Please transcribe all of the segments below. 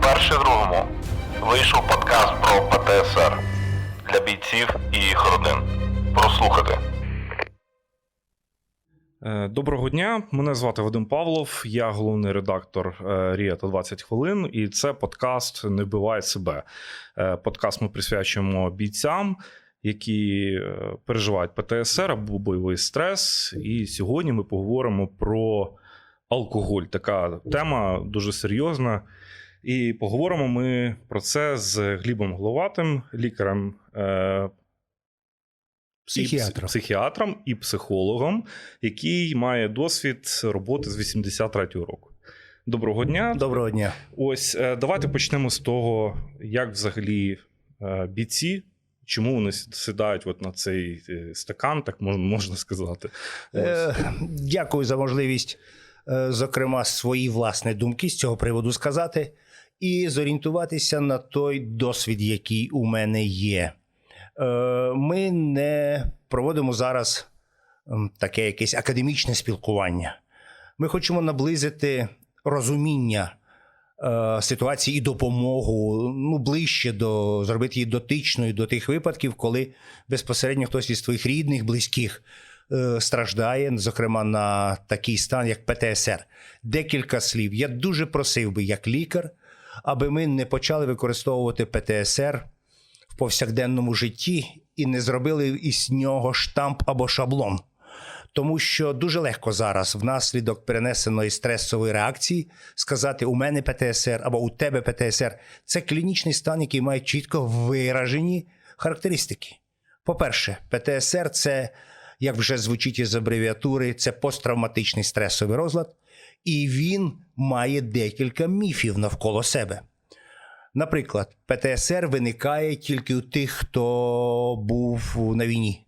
Вперше другому вийшов подкаст про ПТСР для бійців і їх родин. Прослухати. Е, Доброго дня, мене звати Вадим Павлов, я головний редактор Рія та 20 хвилин, і це подкаст Не вбивай себе. Е, Подкаст ми присвячуємо бійцям, які е, переживають ПТСР або бойовий стрес. І сьогодні ми поговоримо про алкоголь. Така тема дуже серйозна. І поговоримо ми про це з Глібом Головатим, лікарем. е, і Психіатром. психіатром і психологом, який має досвід роботи з 83-го року. Доброго дня. Доброго дня. Ось е, давайте почнемо з того, як взагалі е, бійці, чому вони сідають от на цей е, стакан, так мож- можна сказати. Ось. Е, дякую за можливість, зокрема, свої власні думки з цього приводу сказати і зорієнтуватися на той досвід, який у мене є. Е, Ми не проводимо зараз таке якесь академічне спілкування. Ми хочемо наблизити розуміння е, ситуації і допомогу ну, ближче до зробити її дотичною до тих випадків, коли безпосередньо хтось із твоїх рідних, близьких е, страждає, зокрема на такий стан, як ПТСР. Декілька слів. Я дуже просив би, як лікар, аби ми не почали використовувати ПТСР в повсякденному житті і не зробили із нього штамп або шаблон. Тому що дуже легко зараз, внаслідок перенесеної стресової реакції, сказати у мене ПТСР або у тебе ПТСР. Це клінічний стан, який має чітко виражені характеристики. По-перше, ПТСР це, як вже звучить із абревіатури, це посттравматичний стресовий розлад, і він має декілька міфів навколо себе. Наприклад, ПТСР виникає тільки у тих, хто був на війні.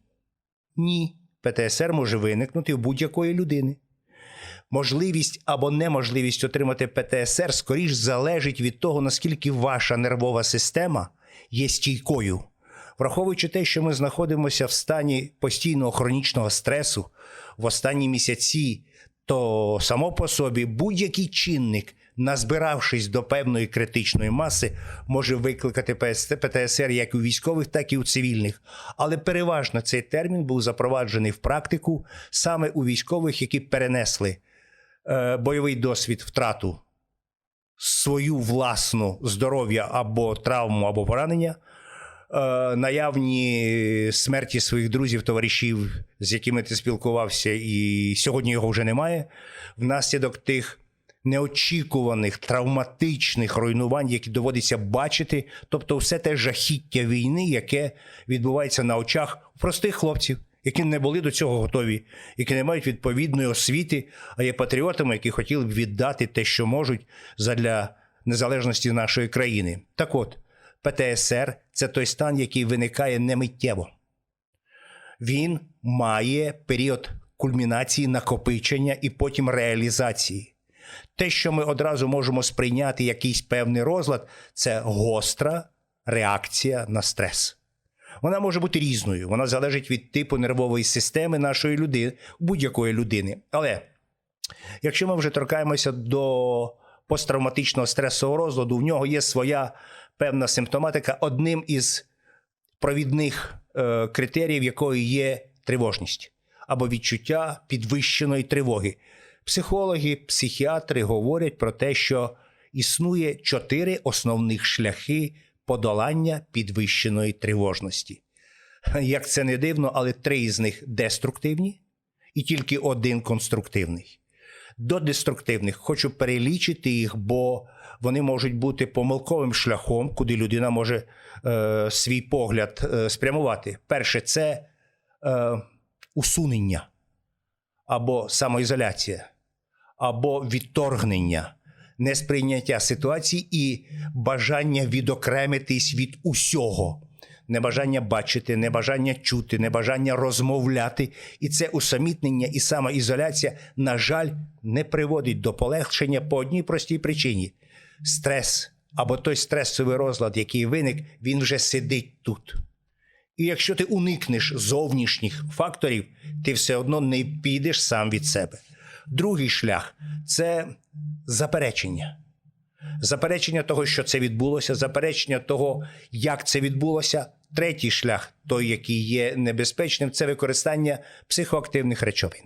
Ні, ПТСР може виникнути у будь-якої людини. Можливість або неможливість отримати ПТСР скоріш залежить від того, наскільки ваша нервова система є стійкою. Враховуючи те, що ми знаходимося в стані постійного хронічного стресу в останні місяці, то само по собі будь-який чинник, назбиравшись до певної критичної маси, може викликати ПТСР як у військових, так і у цивільних. Але переважно цей термін був запроваджений в практику саме у військових, які перенесли е, бойовий досвід, втрату свою власну здоров'я або травму, або поранення, наявні смерті своїх друзів, товаришів, з якими ти спілкувався, і сьогодні його вже немає. Внаслідок тих неочікуваних травматичних руйнувань, які доводиться бачити, тобто все те жахіття війни, яке відбувається на очах простих хлопців. Які не були до цього готові, які не мають відповідної освіти, а є патріотами, які хотіли б віддати те, що можуть задля незалежності нашої країни. Так от, ПТСР це той стан, який виникає немиттєво. Він має період кульмінації, накопичення і потім реалізації. Те, що ми одразу можемо сприйняти якийсь певний розлад, це гостра реакція на стрес. Вона може бути різною, вона залежить від типу нервової системи нашої людини, будь-якої людини. Але якщо ми вже торкаємося до посттравматичного стресового розладу, в нього є своя певна симптоматика. Одним із провідних е, критеріїв, якої є тривожність або відчуття підвищеної тривоги. Психологи, психіатри говорять про те, що існує чотири основних шляхи подолання підвищеної тривожності. Як це не дивно, але три із них деструктивні і тільки один конструктивний. До деструктивних хочу перелічити їх, бо вони можуть бути помилковим шляхом, куди людина може е, свій погляд е, спрямувати. Перше, це е, усунення або самоізоляція, або відторгнення, несприйняття ситуації і бажання відокремитись від усього. Небажання бачити, небажання чути, небажання розмовляти. І це усамітнення і самоізоляція, на жаль, не приводить до полегшення по одній простій причині: стрес або той стресовий розлад, який виник, він вже сидить тут. І якщо ти уникнеш зовнішніх факторів, ти все одно не підеш сам від себе. Другий шлях це заперечення. Заперечення того, що це відбулося, заперечення того, як це відбулося. Третій шлях, той, який є небезпечним, це використання психоактивних речовин,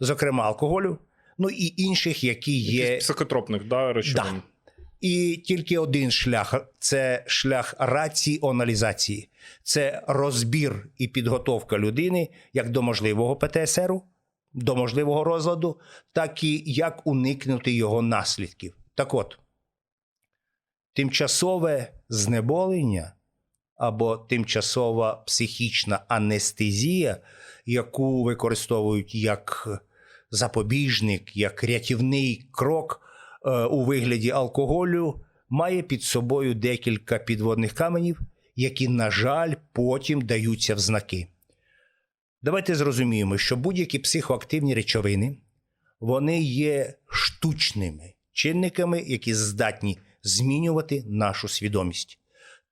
зокрема алкоголю, ну і інших, які є Якісь психотропних да, речовин. Да. І тільки один шлях це шлях раціоналізації, це розбір і підготовка людини як до можливого ПТСРу, до можливого розладу, так і як уникнути його наслідків. Так от, тимчасове знеболення або тимчасова психічна анестезія, яку використовують як запобіжник, як рятівний крок у вигляді алкоголю, має під собою декілька підводних каменів, які, на жаль, потім даються в знаки. Давайте зрозуміємо, що будь-які психоактивні речовини вони є штучними чинниками, які здатні змінювати нашу свідомість.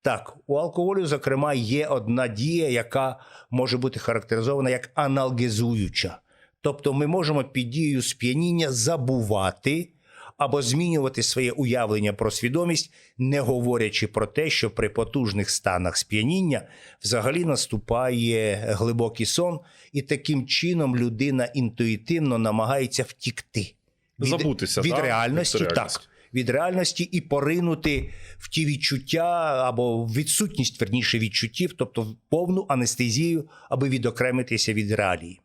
Так, у алкоголю, зокрема, є одна дія, яка може бути характеризована як аналгезуюча. Тобто ми можемо під дією сп'яніння забувати або змінювати своє уявлення про свідомість, не говорячи про те, що при потужних станах сп'яніння взагалі наступає глибокий сон, і таким чином людина інтуїтивно намагається втікти Забутися, від да, реальності, від реальності. так. Від реальності і поринути в ті відчуття або відсутність верніше відчуттів, тобто в повну анестезію, аби відокремитися від реалії.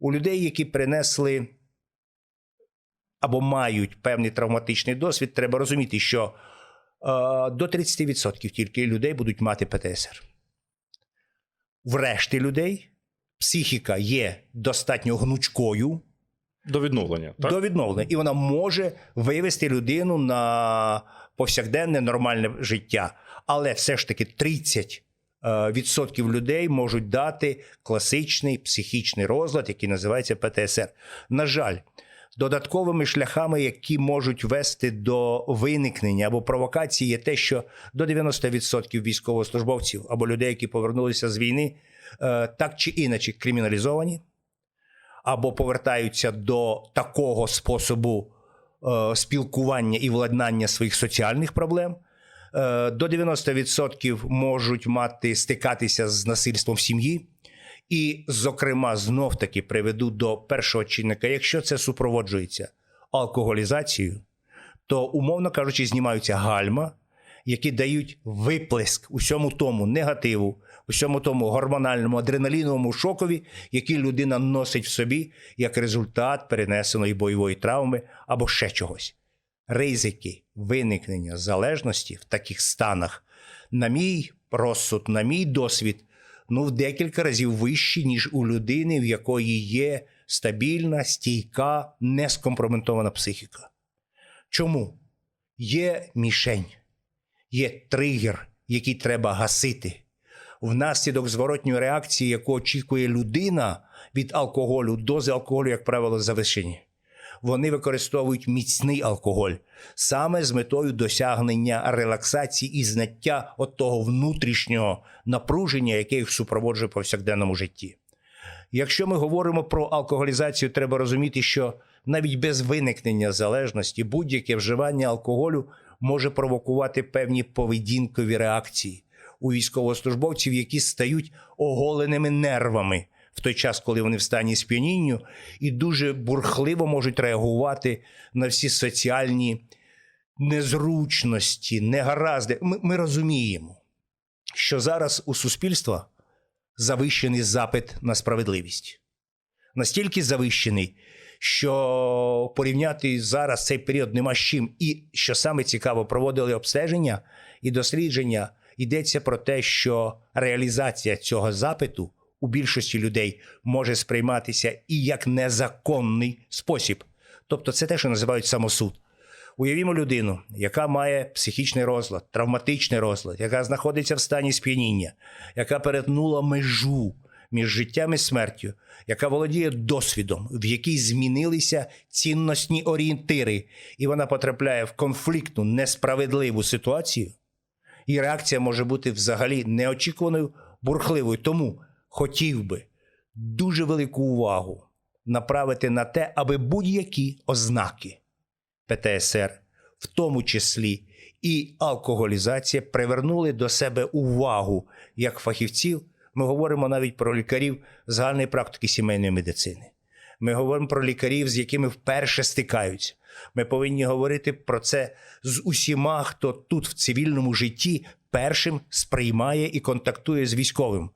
У людей, які принесли або мають певний травматичний досвід, треба розуміти, що е, до 30% тільки людей будуть мати ПТСР. В решті людей психіка є достатньо гнучкою До відновлення. Так? до відновлення, і вона може вивести людину на повсякденне нормальне життя. Але все ж таки 30 е, відсотків людей можуть дати класичний психічний розлад, який називається ПТСР. На жаль, додатковими шляхами, які можуть вести до виникнення або провокації, є те, що до 90% військовослужбовців або людей, які повернулися з війни, е, так чи інакше криміналізовані або повертаються до такого способу е, спілкування і владнання своїх соціальних проблем. Е, до 90% можуть мати стикатися з насильством в сім'ї. І, зокрема, знов таки приведу до першого чинника, якщо це супроводжується алкоголізацією, то, умовно кажучи, знімаються гальма, які дають виплеск усьому тому негативу, усьому тому гормональному адреналіновому шокові, який людина носить в собі як результат перенесеної бойової травми або ще чогось. Ризики виникнення залежності в таких станах, на мій розсуд, на мій досвід, ну в декілька разів вищі, ніж у людини, в якої є стабільна, стійка, нескомпрометована психіка. Чому? Є мішень, є тригер, який треба гасити. Внаслідок зворотньої реакції, яку очікує людина від алкоголю, дози алкоголю, як правило, завищені. Вони використовують міцний алкоголь саме з метою досягнення релаксації і знаття от того внутрішнього напруження, яке їх супроводжує в повсякденному житті. Якщо ми говоримо про алкоголізацію, треба розуміти, що навіть без виникнення залежності будь-яке вживання алкоголю може провокувати певні поведінкові реакції у військовослужбовців, які стають оголеними нервами в той час, коли вони в стані сп'янінню, і дуже бурхливо можуть реагувати на всі соціальні незручності, негаразди. Ми, ми розуміємо, що зараз у суспільства завищений запит на справедливість. Настільки завищений, що порівняти зараз цей період нема з чим. І що саме цікаво, проводили обстеження і дослідження. Йдеться про те, що реалізація цього запиту у більшості людей може сприйматися і як незаконний спосіб. Тобто, це те, що називають самосуд. Уявімо людину, яка має психічний розлад, травматичний розлад, яка знаходиться в стані сп'яніння, яка перетнула межу між життям і смертю, яка володіє досвідом, в якій змінилися цінностні орієнтири, і вона потрапляє в конфліктну, несправедливу ситуацію, і реакція може бути взагалі неочікуваною, бурхливою. Тому хотів би дуже велику увагу направити на те, аби будь-які ознаки ПТСР в тому числі і алкоголізація, привернули до себе увагу як фахівців. Ми говоримо навіть про лікарів загальної практики сімейної медицини. Ми говоримо про лікарів, з якими вперше стикаються. Ми повинні говорити про це з усіма, хто тут в цивільному житті першим сприймає і контактує з військовим.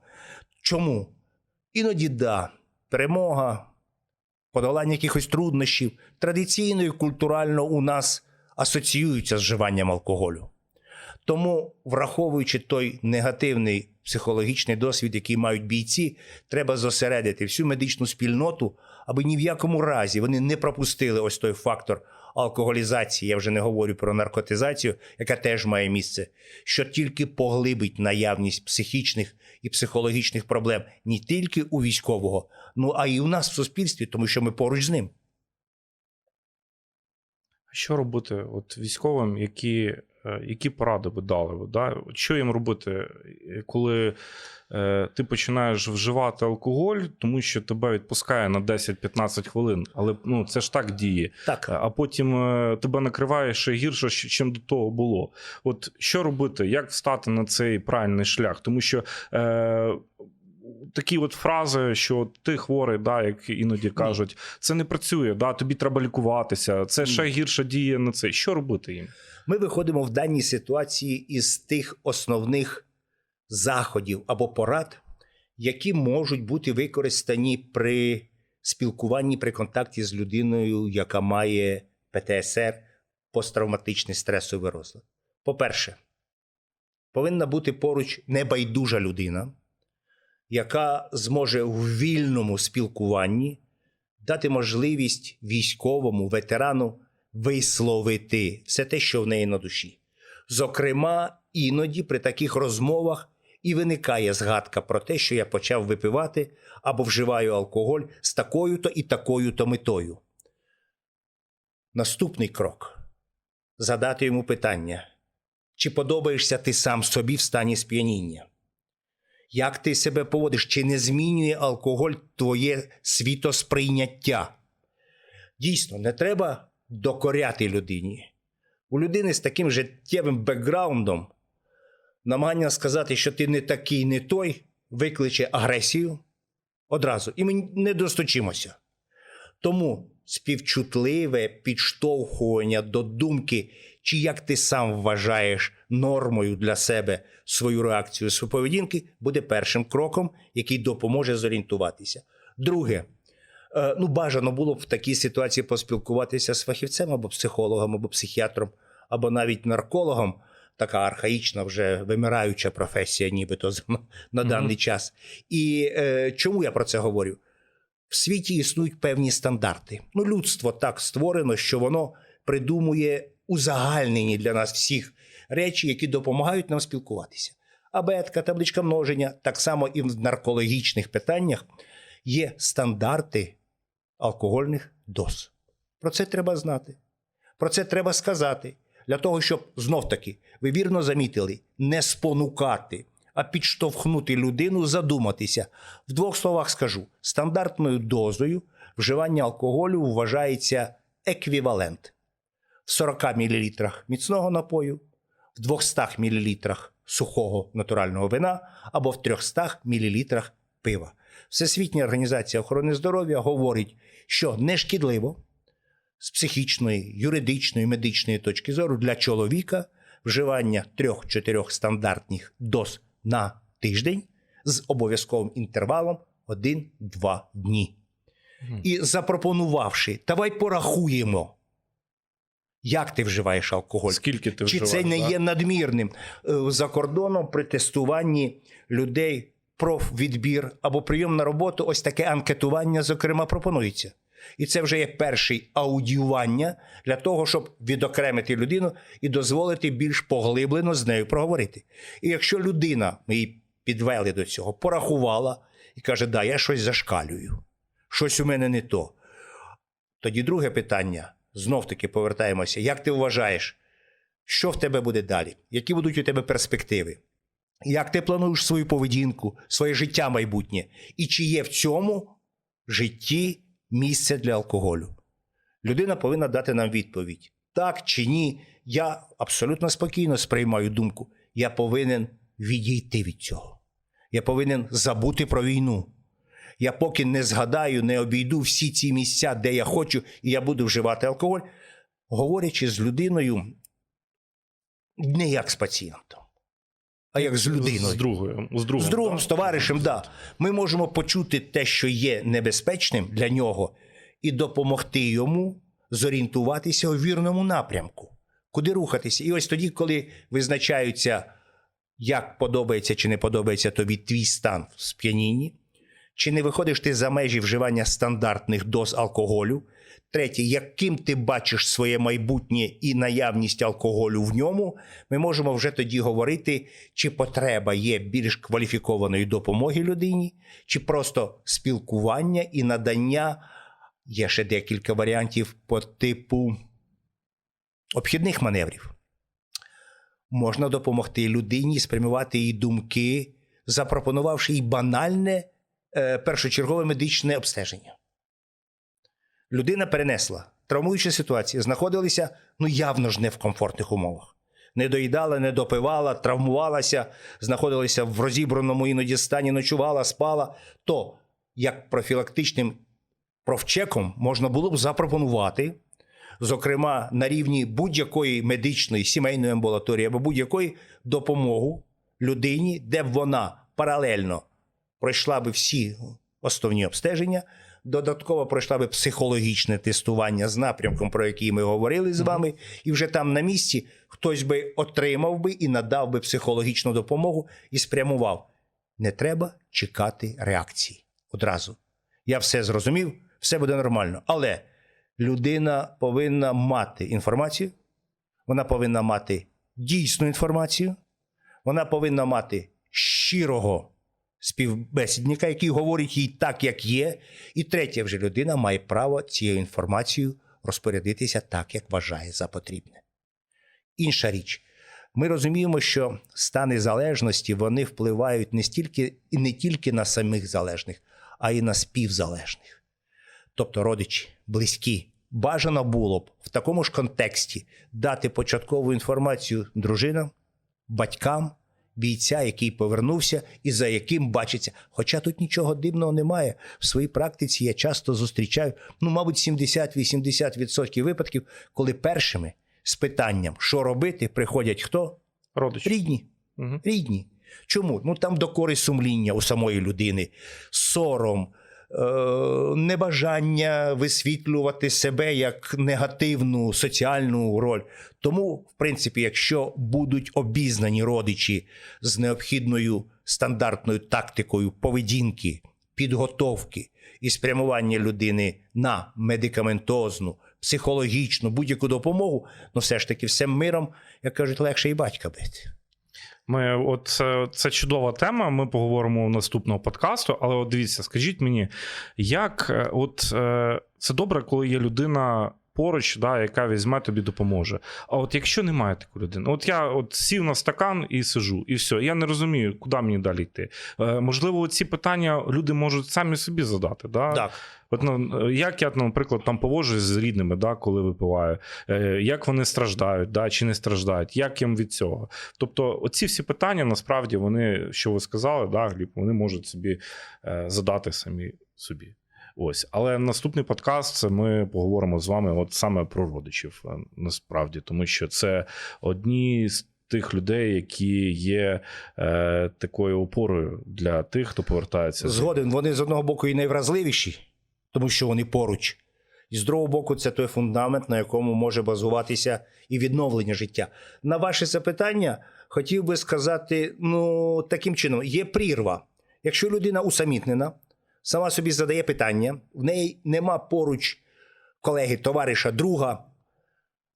Чому? Іноді да, перемога, подолання якихось труднощів традиційно і культурально у нас асоціюються з вживанням алкоголю. Тому, враховуючи той негативний психологічний досвід, який мають бійці, треба зосередити всю медичну спільноту, аби ні в якому разі вони не пропустили ось той фактор алкоголізації. Я вже не говорю про наркотизацію, яка теж має місце, що тільки поглибить наявність психічних і психологічних проблем не тільки у військового, ну а й у нас в суспільстві, тому що ми поруч з ним. Що робити от військовим, які, які поради ви дали? Да? Що їм робити, е, коли е, ти починаєш вживати алкоголь, тому що тебе відпускає на 10-15 хвилин, але ну, це ж так діє. Так, А потім е, тебе накриває ще гірше, чим до того було. От що робити, як встати на цей правильний шлях? Тому що е, такі от фрази, що ти хворий, да, як іноді кажуть, це не працює, да, тобі треба лікуватися, це ще гірше діє на це. Що робити їм? Ми виходимо в даній ситуації із тих основних заходів або порад, які можуть бути використані при спілкуванні при контакті з людиною, яка має ПТСР, посттравматичний стресовий розлад. По-перше, повинна бути поруч небайдужа людина, яка зможе в вільному спілкуванні дати можливість військовому ветерану висловити все те, що в неї на душі. Зокрема, іноді при таких розмовах і виникає згадка про те, що я почав випивати або вживаю алкоголь з такою-то і такою-то метою. Наступний крок задати йому питання: чи подобаєшся ти сам собі в стані сп'яніння? Як ти себе поводиш? Чи не змінює алкоголь твоє світосприйняття? Дійсно, не треба докоряти людині. У людини з таким життєвим бекграундом намагання сказати, що ти не такий, не той, викличе агресію одразу, і ми не достучимося. Тому співчутливе підштовхування до думки, чи як ти сам вважаєш нормою для себе свою реакцію, свою поведінки, буде першим кроком, який допоможе зорієнтуватися. Друге, ну, бажано було б в такій ситуації поспілкуватися з фахівцем або психологом, або психіатром, або навіть наркологом. Така архаїчна, вже вимираюча професія, нібито на даний час. І е, чому я про це говорю? В світі існують певні стандарти. Ну, людство так створено, що воно придумує узагальнені для нас всіх речі, які допомагають нам спілкуватися. Абетка, табличка множення, так само і в наркологічних питаннях є стандарти алкогольних доз. Про це треба знати. Про це треба сказати. Для того, щоб знов таки, ви вірно замітили, не спонукати, а підштовхнути людину задуматися. В двох словах скажу: стандартною дозою вживання алкоголю вважається еквівалент в 40 мл міцного напою, в 200 мл сухого натурального вина або в 300 мл пива. Всесвітня організація охорони здоров'я говорить, що нешкідливо з психічної, юридичної, медичної точки зору для чоловіка вживання трьох-чотирьох стандартних доз на тиждень з обов'язковим інтервалом 1-2 дні. І запропонувавши, давай порахуємо, як ти вживаєш алкоголь. Скільки ти Чи вживаєш? це не да? є надмірним Е, за кордоном при тестуванні людей профвідбір або прийом на роботу? Ось таке анкетування, зокрема, пропонується. І це вже є перший аудіювання для того, щоб відокремити людину і дозволити більш поглиблено з нею проговорити. І якщо людина, ми її підвели до цього, порахувала і каже, да, я щось зашкалюю, щось у мене не то. Тоді друге питання, знов таки повертаємося. Як ти вважаєш, що в тебе буде далі? Які будуть у тебе перспективи? Як ти плануєш свою поведінку, своє життя майбутнє? І чи є в цьому житті місце для алкоголю? Людина повинна дати нам відповідь: так чи ні. Я абсолютно спокійно сприймаю думку. Я повинен відійти від цього. Я повинен забути про війну. Я поки не згадаю, не обійду всі ці місця, де я хочу, і я буду вживати алкоголь, говорячи з людиною не як з пацієнтом, а як з людиною. З другою. З другом, З другом, з товаришем, да. Ми можемо почути те, що є небезпечним для нього, і допомогти йому зорієнтуватися у вірному напрямку, куди рухатися. І ось тоді, коли визначаються, як подобається чи не подобається тобі твій стан в сп'янінні, чи не виходиш ти за межі вживання стандартних доз алкоголю. Третє, яким ти бачиш своє майбутнє і наявність алкоголю в ньому, ми можемо вже тоді говорити, чи потреба є більш кваліфікованої допомоги людині, чи просто спілкування і надання. Є ще декілька варіантів по типу обхідних маневрів. Можна допомогти людині спрямувати її думки, запропонувавши їй банальне першочергове медичне обстеження. Людина перенесла травмуючу ситуацію, знаходилася ну явно ж не в комфортних умовах. Не доїдала, не допивала, травмувалася, знаходилася в розібраному іноді стані, ночувала, спала. То як профілактичним профчеком можна було б запропонувати, зокрема на рівні будь-якої медичної сімейної амбулаторії або будь-якої допомогу людині, де б вона паралельно пройшла би всі основні обстеження, додатково пройшла би психологічне тестування з напрямком, про який ми говорили з вами, і вже там на місці хтось би отримав би і надав би психологічну допомогу і спрямував. Не треба чекати реакції одразу. Я все зрозумів, все буде нормально. Але людина повинна мати інформацію, вона повинна мати дійсну інформацію, вона повинна мати щирого співбесідника, який говорить їй так, як є. І третє, вже людина має право цією інформацією розпорядитися так, як вважає за потрібне. Інша річ. Ми розуміємо, що стани залежності вони впливають не стільки і не тільки на самих залежних, а й на співзалежних. Тобто родичі, близькі. Бажано було б в такому ж контексті дати початкову інформацію дружинам, батькам, бійця, який повернувся і за яким бачиться. Хоча тут нічого дивного немає. В своїй практиці я часто зустрічаю, ну, мабуть, 70-80% випадків, коли першими з питанням, що робити, приходять хто? Родичі. Рідні. Угу. Рідні. Чому? Ну там докори сумління у самої людини, сором, небажання висвітлювати себе як негативну соціальну роль. Тому, в принципі, якщо будуть обізнані родичі з необхідною стандартною тактикою поведінки, підготовки і спрямування людини на медикаментозну, психологічну, будь-яку допомогу, ну все ж таки всем миром, як кажуть, легше і батька бити. Ми, от це, це чудова тема. Ми поговоримо у наступного подкасту. Але от дивіться, скажіть мені, як е, от е, це добре, коли є людина. Поруч, да, яка візьме тобі допоможе. А от якщо немає такої людини, от я от сів на стакан і сижу, і все. Я не розумію, куди мені далі йти. Е, можливо, ці питання люди можуть самі собі задати. Да? Так. От, ну, як я, наприклад, там поводжусь з рідними, да, коли випиваю, е, як вони страждають, да, чи не страждають, як їм від цього. Тобто, оці всі питання насправді вони, що ви сказали, да, Гліб, вони можуть собі е, задати самі собі. Ось, але наступний подкаст ми поговоримо з вами от саме про родичів, е, насправді, тому що це одні з тих людей, які є е, такою опорою для тих, хто повертається Згоден, вони з одного боку і найвразливіші, тому що вони поруч. І з другого боку, це той фундамент, на якому може базуватися і відновлення життя. На ваше запитання хотів би сказати: ну, таким чином, є прірва. Якщо людина усамітнена, сама собі задає питання, в неї нема поруч колеги, товариша, друга.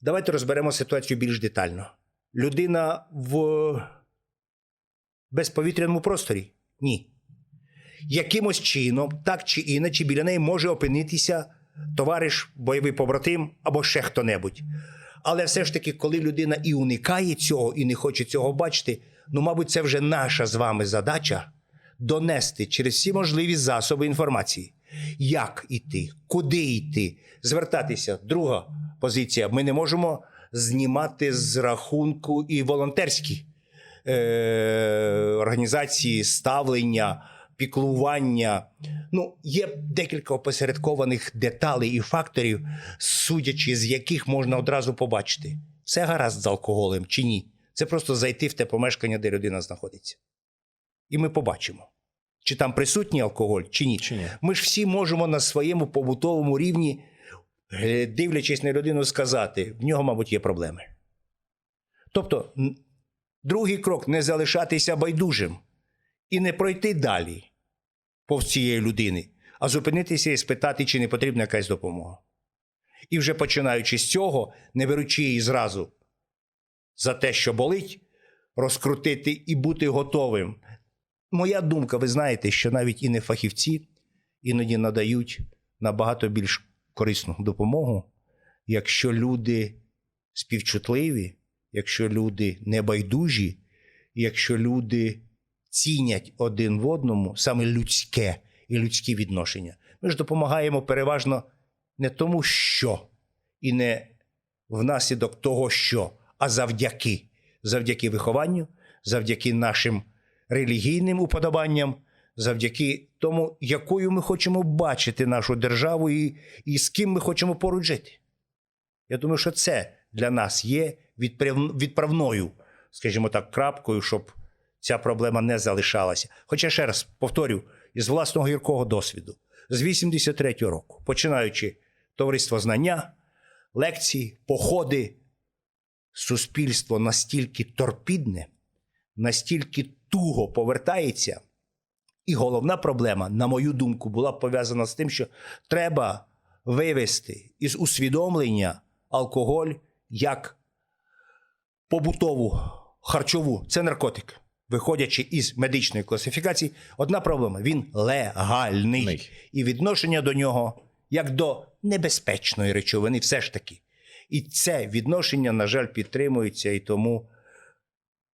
Давайте розберемо ситуацію більш детально. Людина в безповітряному просторі? Ні якимось чином, так чи інакше, біля неї може опинитися товариш, бойовий побратим або ще хто-небудь. Але все ж таки, коли людина і уникає цього, і не хоче цього бачити, ну, мабуть, це вже наша з вами задача донести через всі можливі засоби інформації. Як іти, куди йти, звертатися. Друга позиція. Ми не можемо знімати з рахунку і волонтерські е, організації, ставлення, піклування. Ну, є декілька опосередкованих деталей і факторів, судячи з яких можна одразу побачити, все гаразд з алкоголем чи ні. Це просто зайти в те помешкання, де людина знаходиться. І ми побачимо, чи там присутній алкоголь, чи ні. Чи ні? Ми ж всі можемо на своєму побутовому рівні, е, дивлячись на людину, сказати: в нього, мабуть, є проблеми. Тобто, другий крок не залишатися байдужим і не пройти далі повз цієї людини, а зупинитися і спитати, чи не потрібна якась допомога. І вже починаючи з цього, не беручи її зразу за те, що болить, розкрутити і бути готовим. Моя думка, ви знаєте, що навіть і не фахівці іноді надають набагато більш корисну допомогу, якщо люди співчутливі, якщо люди небайдужі, якщо люди цінять один в одному саме людське і людські відношення. Ми ж допомагаємо переважно не тому, що, і не внаслідок того, що, а завдяки. Завдяки вихованню, завдяки нашим релігійним уподобанням, завдяки тому, якою ми хочемо бачити нашу державу і, і з ким ми хочемо поруч жити. Я думаю, що це для нас є відправною, скажімо так, крапкою, щоб ця проблема не залишалася. Хоча ще раз повторю, із власного гіркого досвіду, з 83-го року, починаючи товариство знання, лекції, походи, суспільство настільки торпідне, настільки туго повертається. І головна проблема, на мою думку, була пов'язана з тим, що треба вивести із усвідомлення алкоголь як побутову харчову, це наркотик. Виходячи із медичної класифікації, одна проблема: він легальний. Ний. І відношення до нього як до небезпечної речовини, все ж таки. І це відношення, на жаль, підтримується, і тому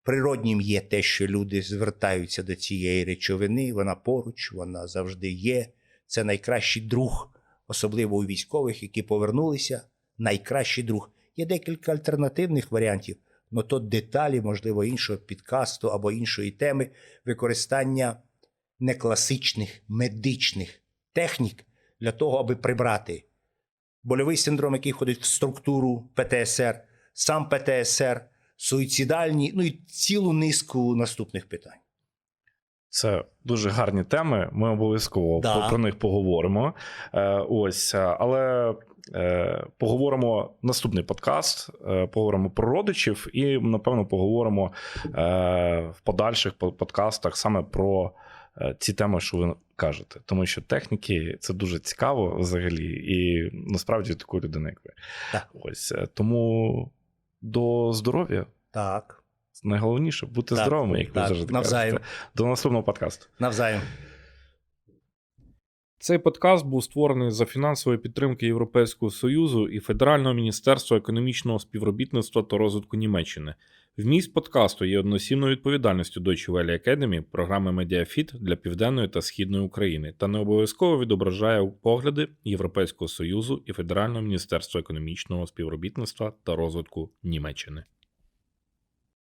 природнім є те, що люди звертаються до цієї речовини, вона поруч, вона завжди є. Це найкращий друг, особливо у військових, які повернулися. Найкращий друг. Є декілька альтернативних варіантів, але то деталі, можливо, іншого підкасту або іншої теми використання некласичних медичних технік для того, аби прибрати больовий синдром, який входить в структуру ПТСР, сам ПТСР, суїцидальні, ну і цілу низку наступних питань. Це дуже гарні теми. Ми обов'язково Да. про- них поговоримо. Е, ось, е, але е, поговоримо наступний подкаст. Поговоримо про родичів, і напевно поговоримо в подальших подкастах саме про ці теми, що ви кажете. Тому що техніки це дуже цікаво взагалі, і насправді такої людини, як ви. Так. Ось тому до здоров'я. Так, Найголовніше бути Так, здоровими, як ви завжди навзаєм. кажете. До наступного подкасту. навзаєм. Цей подкаст був створений за фінансової підтримки Європейського Союзу і Федерального міністерства економічного співробітництва та розвитку Німеччини. Вміст подкасту є односібною відповідальністю Deutsche Welle Academy, програми MediaFit для Південної та Східної України та не обов'язково відображає погляди Європейського Союзу і Федерального міністерства економічного співробітництва та розвитку Німеччини.